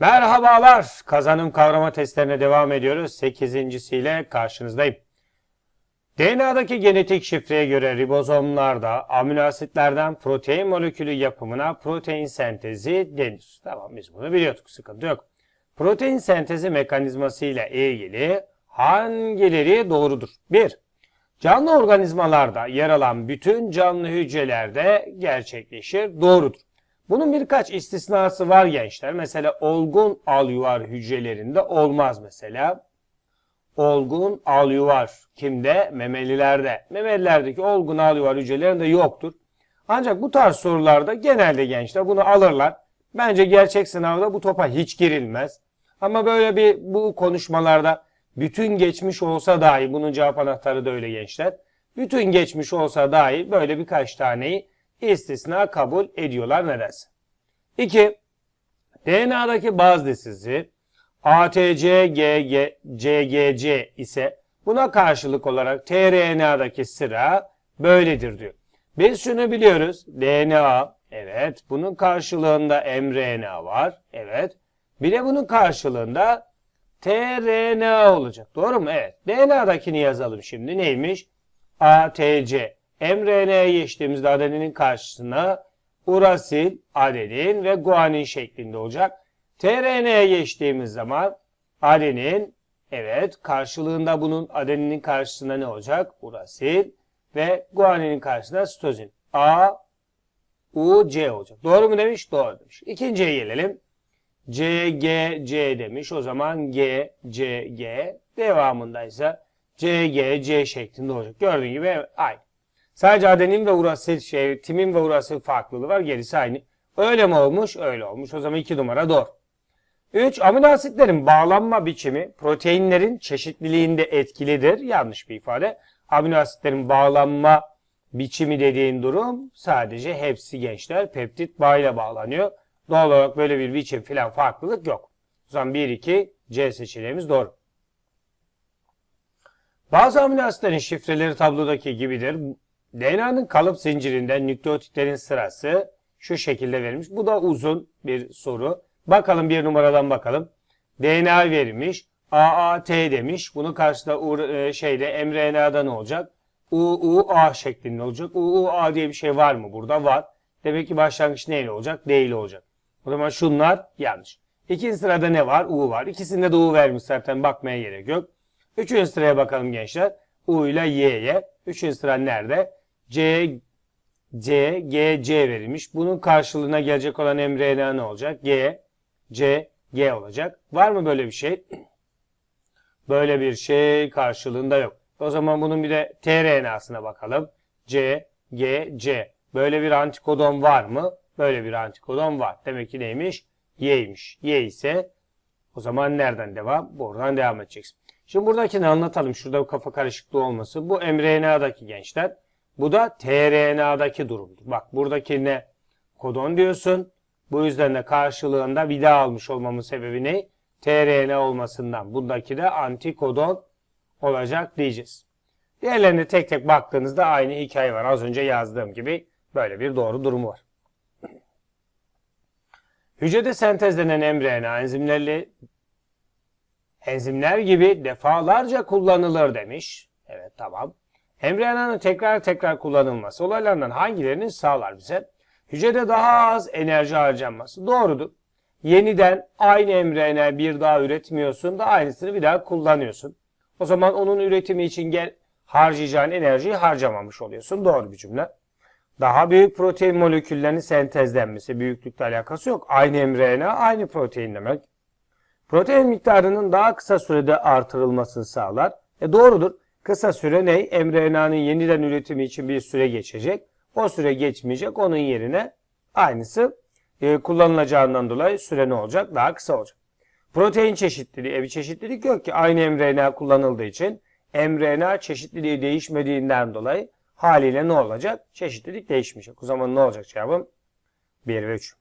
Merhabalar. Kazanım kavrama testlerine devam ediyoruz. Sekizincisiyle karşınızdayım. DNA'daki genetik şifreye göre ribozomlarda amino asitlerden protein molekülü yapımına protein sentezi denir. Tamam biz bunu biliyorduk. Sıkıntı yok. Protein sentezi mekanizması ile ilgili hangileri doğrudur? 1. Canlı organizmalarda yer alan bütün canlı hücrelerde gerçekleşir. Doğrudur. Bunun birkaç istisnası var gençler. Mesela olgun alüvar hücrelerinde olmaz mesela. Olgun alüvar kimde? Memelilerde. Memelilerdeki olgun alüvar hücrelerinde yoktur. Ancak bu tarz sorularda genelde gençler bunu alırlar. Bence gerçek sınavda bu topa hiç girilmez. Ama böyle bir bu konuşmalarda bütün geçmiş olsa dahi bunun cevap anahtarı da öyle gençler. Bütün geçmiş olsa dahi böyle birkaç taneyi istisna kabul ediyorlar nedense. 2. DNA'daki baz dizisi ATC, GG, CGC ise buna karşılık olarak tRNA'daki sıra böyledir diyor. Biz şunu biliyoruz. DNA, evet. Bunun karşılığında mRNA var. Evet. Bir de bunun karşılığında tRNA olacak. Doğru mu? Evet. DNA'dakini yazalım şimdi. Neymiş? ATC. mRNA'ya geçtiğimizde adeninin karşısına urasil, adenin ve guanin şeklinde olacak. tRNA'ya geçtiğimiz zaman adenin, evet karşılığında bunun adeninin karşısında ne olacak? Urasil ve guaninin karşısında sitozin. A, U, C olacak. Doğru mu demiş? Doğru demiş. İkinciye gelelim. C, G, C demiş. O zaman G, C, G. Devamında ise C, G, C şeklinde olacak. Gördüğün gibi aynı. Sadece adenin ve urasil şey, timin ve urasil farklılığı var. Gerisi aynı. Öyle mi olmuş? Öyle olmuş. O zaman iki numara doğru. 3. Amino asitlerin bağlanma biçimi proteinlerin çeşitliliğinde etkilidir. Yanlış bir ifade. Amino asitlerin bağlanma biçimi dediğin durum sadece hepsi gençler peptit bağıyla bağlanıyor. Doğal olarak böyle bir biçim filan farklılık yok. O zaman 1, 2, C seçeneğimiz doğru. Bazı amino asitlerin şifreleri tablodaki gibidir. DNA'nın kalıp zincirinde nükleotitlerin sırası şu şekilde verilmiş. Bu da uzun bir soru. Bakalım bir numaradan bakalım. DNA verilmiş. AAT demiş. Bunun karşısında U, e, şeyde mRNA'da ne olacak? UUA şeklinde olacak. UUA diye bir şey var mı burada? Var. Demek ki başlangıç neyle olacak? D olacak. O zaman şunlar yanlış. İkinci sırada ne var? U var. İkisinde de U vermiş zaten bakmaya gerek yok. Üçüncü sıraya bakalım gençler. U ile Y'ye. Üçüncü sıra nerede? C, C, G, C verilmiş. Bunun karşılığına gelecek olan mRNA ne olacak? G, C, G olacak. Var mı böyle bir şey? Böyle bir şey karşılığında yok. O zaman bunun bir de tRNA'sına bakalım. C, G, C. Böyle bir antikodon var mı? Böyle bir antikodon var. Demek ki neymiş? Y'ymiş. Y ise o zaman nereden devam? Buradan devam edeceksin. Şimdi buradakini anlatalım. Şurada kafa karışıklığı olması. Bu mRNA'daki gençler. Bu da tRNA'daki durumdur. Bak buradaki ne? Kodon diyorsun. Bu yüzden de karşılığında vida almış olmamın sebebi ne? tRNA olmasından. Bundaki de antikodon olacak diyeceğiz. Diğerlerine tek tek baktığınızda aynı hikaye var. Az önce yazdığım gibi böyle bir doğru durumu var. Hücrede sentezlenen mRNA enzimlerle enzimler gibi defalarca kullanılır demiş. Evet tamam. mRNA'nın tekrar tekrar kullanılması olaylardan hangilerini sağlar bize? Hücrede daha az enerji harcanması. Doğrudur. Yeniden aynı mRNA bir daha üretmiyorsun da aynısını bir daha kullanıyorsun. O zaman onun üretimi için gel harcayacağın enerjiyi harcamamış oluyorsun. Doğru bir cümle. Daha büyük protein moleküllerinin sentezlenmesi büyüklükle alakası yok. Aynı mRNA aynı protein demek. Protein miktarının daha kısa sürede artırılmasını sağlar. E doğrudur. Kısa süre ne? mRNA'nın yeniden üretimi için bir süre geçecek. O süre geçmeyecek. Onun yerine aynısı e, kullanılacağından dolayı süre ne olacak? Daha kısa olacak. Protein çeşitliliği, bir çeşitlilik yok ki aynı mRNA kullanıldığı için mRNA çeşitliliği değişmediğinden dolayı haliyle ne olacak? Çeşitlilik değişmeyecek. O zaman ne olacak cevabım? 1 ve 3.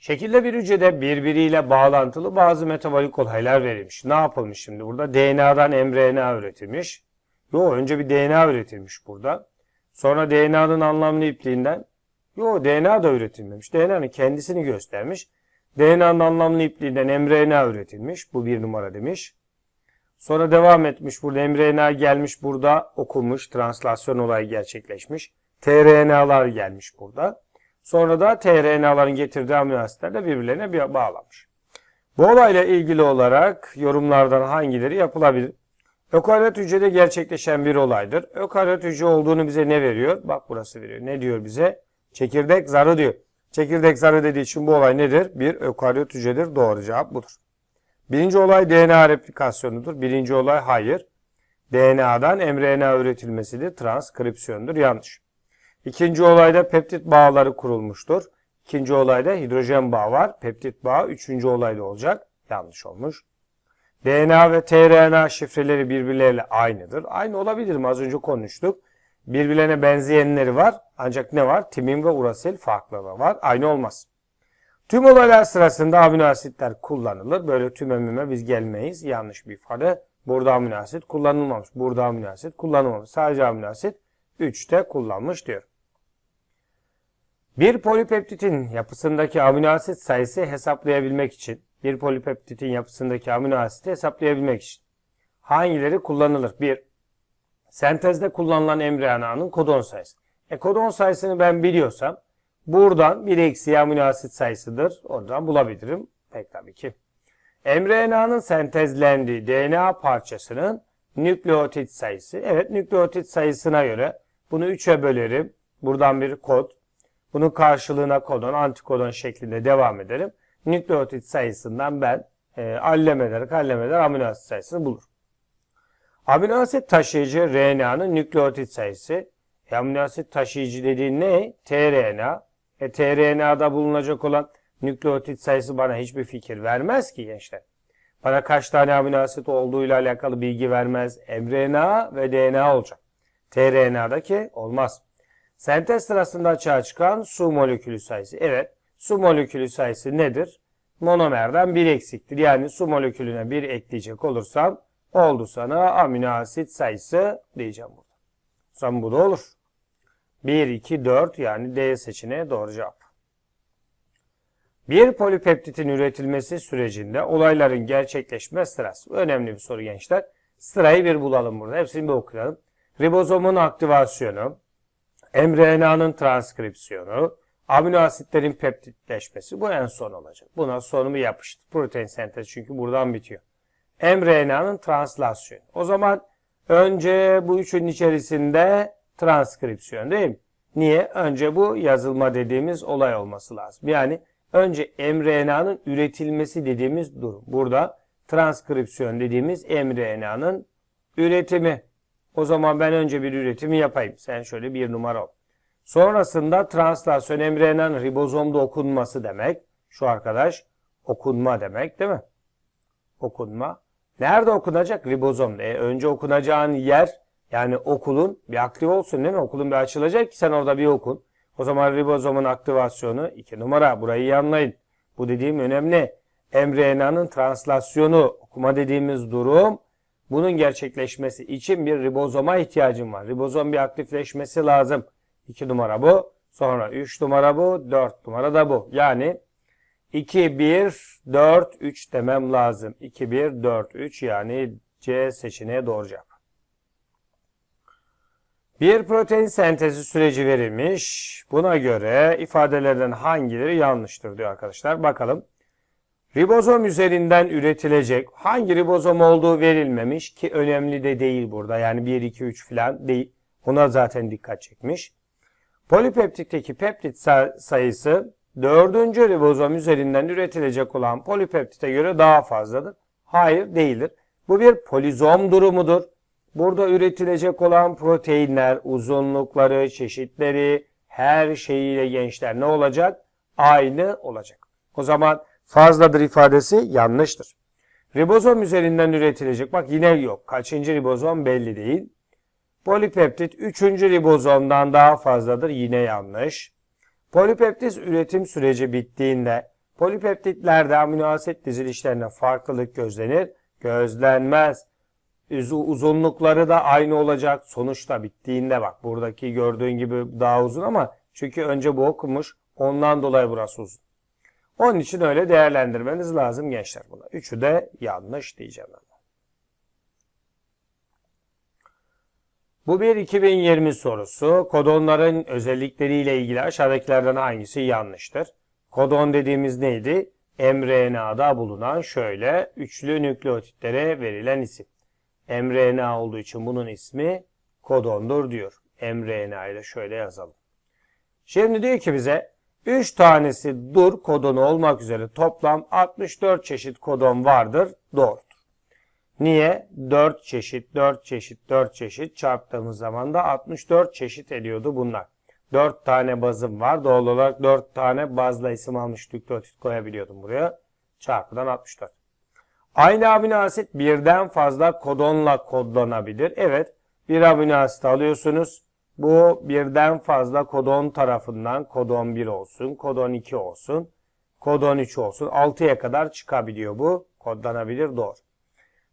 Şekilde bir hücrede birbiriyle bağlantılı bazı metabolik olaylar verilmiş. Ne yapılmış şimdi burada? DNA'dan mRNA üretilmiş. Yo önce bir DNA üretilmiş burada. Sonra DNA'nın anlamlı ipliğinden Yo DNA da üretilmemiş. DNA'nın kendisini göstermiş. DNA'nın anlamlı ipliğinden mRNA üretilmiş. Bu bir numara demiş. Sonra devam etmiş. Burada mRNA gelmiş. Burada okunmuş. Translasyon olayı gerçekleşmiş. tRNA'lar gelmiş burada. Sonra da tRNA'ların getirdiği amino asitler de birbirlerine bir- bağlanmış. Bu olayla ilgili olarak yorumlardan hangileri yapılabilir? Ökaryot hücrede gerçekleşen bir olaydır. Ökaryot hücre olduğunu bize ne veriyor? Bak burası veriyor. Ne diyor bize? Çekirdek zarı diyor. Çekirdek zarı dediği için bu olay nedir? Bir ökaryot hücredir. Doğru cevap budur. Birinci olay DNA replikasyonudur. Birinci olay hayır. DNA'dan mRNA üretilmesidir. Transkripsiyondur. Yanlış. İkinci olayda peptit bağları kurulmuştur. İkinci olayda hidrojen bağı var. Peptit bağı üçüncü olayda olacak. Yanlış olmuş. DNA ve tRNA şifreleri birbirleriyle aynıdır. Aynı olabilir mi? Az önce konuştuk. Birbirlerine benzeyenleri var. Ancak ne var? Timin ve urasil farklılığı var. Aynı olmaz. Tüm olaylar sırasında amino asitler kullanılır. Böyle tüm emime biz gelmeyiz. Yanlış bir ifade. Burada amino asit kullanılmamış. Burada amino asit kullanılmamış. Sadece amino asit 3'te kullanmış diyor. Bir polipeptitin yapısındaki amino asit sayısı hesaplayabilmek için, bir polipeptitin yapısındaki amino asiti hesaplayabilmek için hangileri kullanılır? 1. Sentezde kullanılan mRNA'nın kodon sayısı. E kodon sayısını ben biliyorsam buradan bir eksi amino asit sayısıdır. Oradan bulabilirim. Pek tabii ki. mRNA'nın sentezlendiği DNA parçasının nükleotit sayısı. Evet nükleotit sayısına göre bunu 3'e bölerim. Buradan bir kod. Bunun karşılığına kodon, antikodon şeklinde devam ederim. Nükleotit sayısından ben e, allem ederek allem eder amino asit sayısını bulur. Amino asit taşıyıcı RNA'nın nükleotit sayısı. E, amino asit taşıyıcı dediğin ne? tRNA. E, tRNA'da bulunacak olan nükleotit sayısı bana hiçbir fikir vermez ki gençler. Bana kaç tane amino asit olduğuyla alakalı bilgi vermez. mRNA ve DNA olacak. tRNA'daki olmaz. Sentez sırasında açığa çıkan su molekülü sayısı. Evet, su molekülü sayısı nedir? Monomerden bir eksiktir. Yani su molekülüne bir ekleyecek olursam oldu sana amino asit sayısı diyeceğim burada. Zaman bu da olur. 1, 2, 4 yani D seçeneği doğru cevap. Bir polipeptitin üretilmesi sürecinde olayların gerçekleşme sırası. Önemli bir soru gençler. Sırayı bir bulalım burada. Hepsini bir okuyalım. Ribozomun aktivasyonu, mRNA'nın transkripsiyonu, amino asitlerin peptitleşmesi bu en son olacak. Buna sonumu yapıştı. Protein sentezi çünkü buradan bitiyor. mRNA'nın translasyonu. O zaman önce bu üçünün içerisinde transkripsiyon değil mi? Niye? Önce bu yazılma dediğimiz olay olması lazım. Yani önce mRNA'nın üretilmesi dediğimiz durum. Burada transkripsiyon dediğimiz mRNA'nın üretimi. O zaman ben önce bir üretimi yapayım. Sen şöyle bir numara ol. Sonrasında translasyon mRNA'nın ribozomda okunması demek. Şu arkadaş okunma demek değil mi? Okunma. Nerede okunacak? Ribozomda. E, önce okunacağın yer yani okulun bir aktif olsun değil mi? Okulun bir açılacak ki sen orada bir okun. O zaman ribozomun aktivasyonu 2 numara. Burayı iyi anlayın. Bu dediğim önemli. mRNA'nın translasyonu okuma dediğimiz durum bunun gerçekleşmesi için bir ribozoma ihtiyacım var. Ribozom bir aktifleşmesi lazım. 2 numara bu. Sonra 3 numara bu. 4 numara da bu. Yani 2, 1, 4, 3 demem lazım. 2, 1, 4, 3 yani C seçeneği doğru cevap. Bir protein sentezi süreci verilmiş. Buna göre ifadelerden hangileri yanlıştır diyor arkadaşlar. Bakalım. Ribozom üzerinden üretilecek hangi ribozom olduğu verilmemiş ki önemli de değil burada. Yani 1, 2, 3 falan değil. Ona zaten dikkat çekmiş. Polipeptitteki peptit sayısı dördüncü ribozom üzerinden üretilecek olan polipeptite göre daha fazladır. Hayır değildir. Bu bir polizom durumudur. Burada üretilecek olan proteinler, uzunlukları, çeşitleri, her şeyiyle gençler ne olacak? Aynı olacak. O zaman fazladır ifadesi yanlıştır. Ribozom üzerinden üretilecek. Bak yine yok. Kaçıncı ribozom belli değil. Polipeptit 3. ribozomdan daha fazladır. Yine yanlış. Polipeptit üretim süreci bittiğinde polipeptitlerde amino asit dizilişlerine farklılık gözlenir. Gözlenmez. Uzunlukları da aynı olacak. Sonuçta bittiğinde bak buradaki gördüğün gibi daha uzun ama çünkü önce bu okumuş. Ondan dolayı burası uzun. Onun için öyle değerlendirmeniz lazım gençler buna. Üçü de yanlış diyeceğim ben. Bu bir 2020 sorusu. Kodonların özellikleriyle ilgili aşağıdakilerden hangisi yanlıştır? Kodon dediğimiz neydi? mRNA'da bulunan şöyle üçlü nükleotitlere verilen isim. mRNA olduğu için bunun ismi kodondur diyor. mRNA ile şöyle yazalım. Şimdi diyor ki bize 3 tanesi dur kodonu olmak üzere toplam 64 çeşit kodon vardır. Doğrudur. Niye? 4 çeşit, 4 çeşit, 4 çeşit çarptığımız zaman da 64 çeşit ediyordu bunlar. 4 tane bazım var. Doğal olarak 4 tane bazla isim almış nükleotit koyabiliyordum buraya. Çarpıdan 64. Aynı amino asit birden fazla kodonla kodlanabilir. Evet bir amino asit alıyorsunuz. Bu birden fazla kodon tarafından kodon 1 olsun, kodon 2 olsun, kodon 3 olsun. 6'ya kadar çıkabiliyor bu. Kodlanabilir doğru.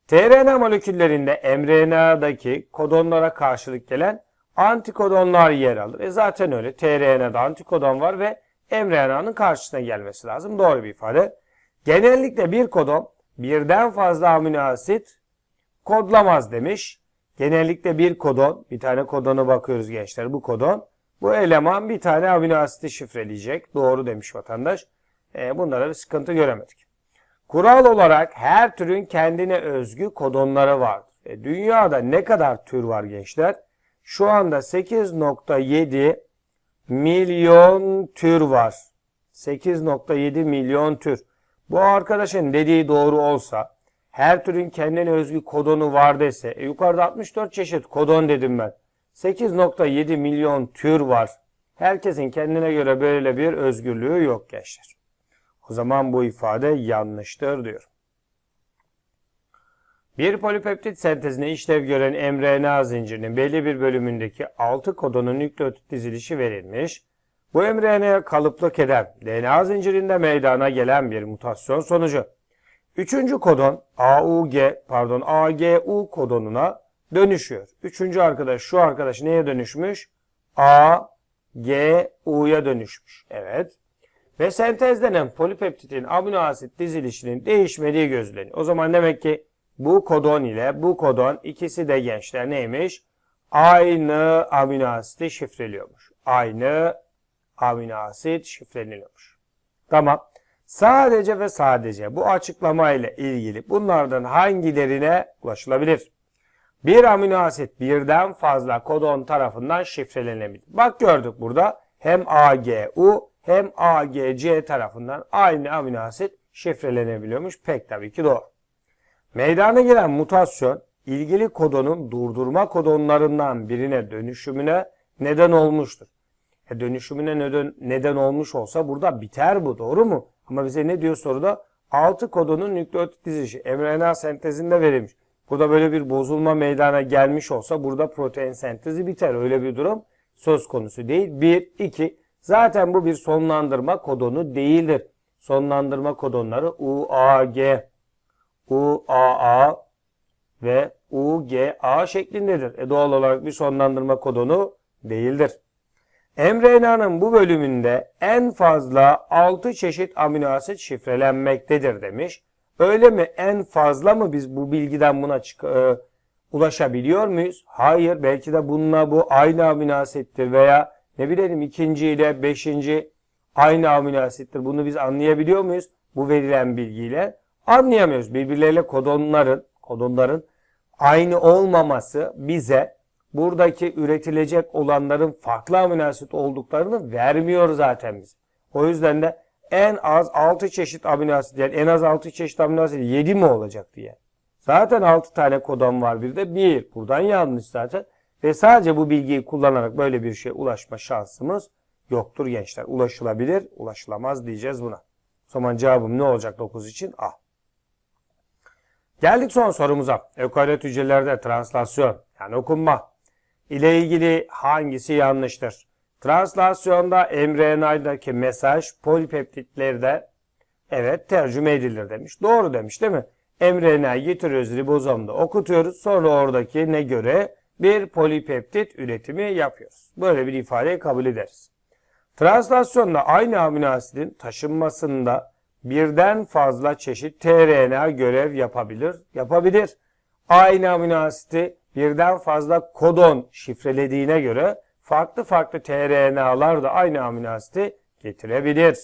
tRNA moleküllerinde mRNA'daki kodonlara karşılık gelen antikodonlar yer alır. E zaten öyle. tRNA'da antikodon var ve mRNA'nın karşısına gelmesi lazım. Doğru bir ifade. Genellikle bir kodon birden fazla amino asit kodlamaz demiş. Genellikle bir kodon, bir tane kodona bakıyoruz gençler bu kodon. Bu eleman bir tane amino asiti şifreleyecek. Doğru demiş vatandaş. E, bunlara bir sıkıntı göremedik. Kural olarak her türün kendine özgü kodonları vardır. E, dünyada ne kadar tür var gençler? Şu anda 8.7 milyon tür var. 8.7 milyon tür. Bu arkadaşın dediği doğru olsa her türün kendine özgü kodonu var dese e, yukarıda 64 çeşit kodon dedim ben. 8.7 milyon tür var. Herkesin kendine göre böyle bir özgürlüğü yok gençler. O zaman bu ifade yanlıştır diyor. Bir polipeptit sentezine işlev gören mRNA zincirinin belli bir bölümündeki 6 kodonun nükleotit dizilişi verilmiş. Bu mRNA'ya kalıplık eden DNA zincirinde meydana gelen bir mutasyon sonucu. Üçüncü kodon AUG pardon AGU kodonuna dönüşüyor. Üçüncü arkadaş şu arkadaş neye dönüşmüş? AGU'ya dönüşmüş. Evet. Ve sentezlenen polipeptitin amino asit dizilişinin değişmediği gözleniyor. O zaman demek ki bu kodon ile bu kodon ikisi de gençler neymiş? Aynı amino asiti şifreliyormuş. Aynı amino asit şifreleniyormuş. Tamam. Sadece ve sadece bu açıklama ile ilgili bunlardan hangilerine ulaşılabilir? Bir amino asit birden fazla kodon tarafından şifrelenebilir. Bak gördük burada hem AGU hem AGC tarafından aynı amino asit şifrelenebiliyormuş. Pek tabii ki doğru. Meydana gelen mutasyon ilgili kodonun durdurma kodonlarından birine dönüşümüne neden olmuştur. E dönüşümüne neden, neden olmuş olsa burada biter bu doğru mu? Ama bize ne diyor soruda? 6 kodonun nükleotit dizilişi mRNA sentezinde verilmiş. Burada böyle bir bozulma meydana gelmiş olsa burada protein sentezi biter. Öyle bir durum söz konusu değil. 1, 2. Zaten bu bir sonlandırma kodonu değildir. Sonlandırma kodonları UAG, UAA ve UGA şeklindedir. E doğal olarak bir sonlandırma kodonu değildir. mRNA'nın bu bölümünde en fazla 6 çeşit amino asit şifrelenmektedir demiş. Öyle mi? En fazla mı biz bu bilgiden buna e, ulaşabiliyor muyuz? Hayır. Belki de bununla bu aynı amino asittir veya ne bileyim ikinci ile beşinci aynı amino asittir. Bunu biz anlayabiliyor muyuz? Bu verilen bilgiyle anlayamıyoruz. Birbirleriyle kodonların, kodonların aynı olmaması bize buradaki üretilecek olanların farklı amino asit olduklarını vermiyor zaten bize. O yüzden de en az 6 çeşit amino asit yani en az 6 çeşit amino asit 7 mi olacak diye. Zaten 6 tane kodon var bir de 1. Buradan yanlış zaten. Ve sadece bu bilgiyi kullanarak böyle bir şeye ulaşma şansımız yoktur gençler. Ulaşılabilir, ulaşılamaz diyeceğiz buna. O zaman cevabım ne olacak 9 için? A. Geldik son sorumuza. Ökaryot hücrelerde translasyon yani okunma ile ilgili hangisi yanlıştır? Translasyonda mRNA'daki mesaj polipeptitlerde evet tercüme edilir demiş. Doğru demiş değil mi? mRNA'yı getiriyoruz ribozomda okutuyoruz. Sonra oradaki ne göre bir polipeptit üretimi yapıyoruz. Böyle bir ifadeyi kabul ederiz. Translasyonda aynı amino asidin taşınmasında birden fazla çeşit tRNA görev yapabilir. Yapabilir. Aynı amino asiti birden fazla kodon şifrelediğine göre farklı farklı tRNA'lar da aynı amino asiti getirebilir.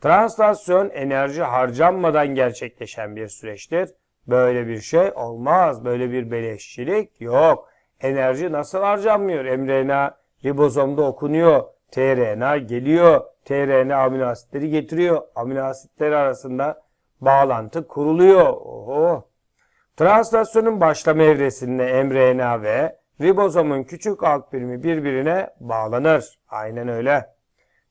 Translasyon enerji harcanmadan gerçekleşen bir süreçtir. Böyle bir şey olmaz. Böyle bir beleşçilik yok. Enerji nasıl harcanmıyor? mRNA ribozomda okunuyor. tRNA geliyor. tRNA amino asitleri getiriyor. Amino asitler arasında bağlantı kuruluyor. Oho. Translasyonun başlama evresinde mRNA ve ribozomun küçük alt birimi birbirine bağlanır. Aynen öyle.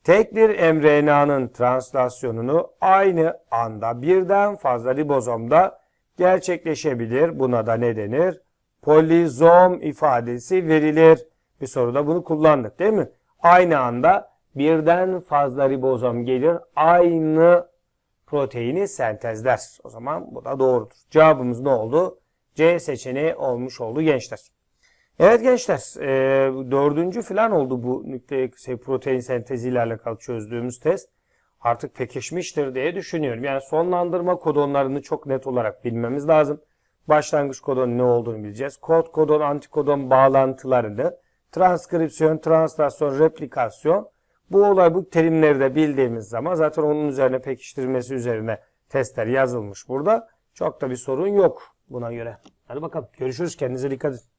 Tek bir mRNA'nın translasyonunu aynı anda birden fazla ribozomda gerçekleşebilir. Buna da ne denir? Polizom ifadesi verilir. Bir soruda bunu kullandık değil mi? Aynı anda birden fazla ribozom gelir. Aynı proteini sentezler. O zaman bu da doğrudur. Cevabımız ne oldu? C seçeneği olmuş oldu gençler. Evet gençler, e, dördüncü falan oldu bu nükleik şey, protein senteziyle alakalı çözdüğümüz test. Artık pekişmiştir diye düşünüyorum. Yani sonlandırma kodonlarını çok net olarak bilmemiz lazım. Başlangıç kodon ne olduğunu bileceğiz. Kod kodon, antikodon bağlantılarını, transkripsiyon, translasyon, replikasyon. Bu olay bu terimleri de bildiğimiz zaman zaten onun üzerine pekiştirmesi üzerine testler yazılmış burada. Çok da bir sorun yok buna göre. Hadi bakalım görüşürüz kendinize dikkat edin.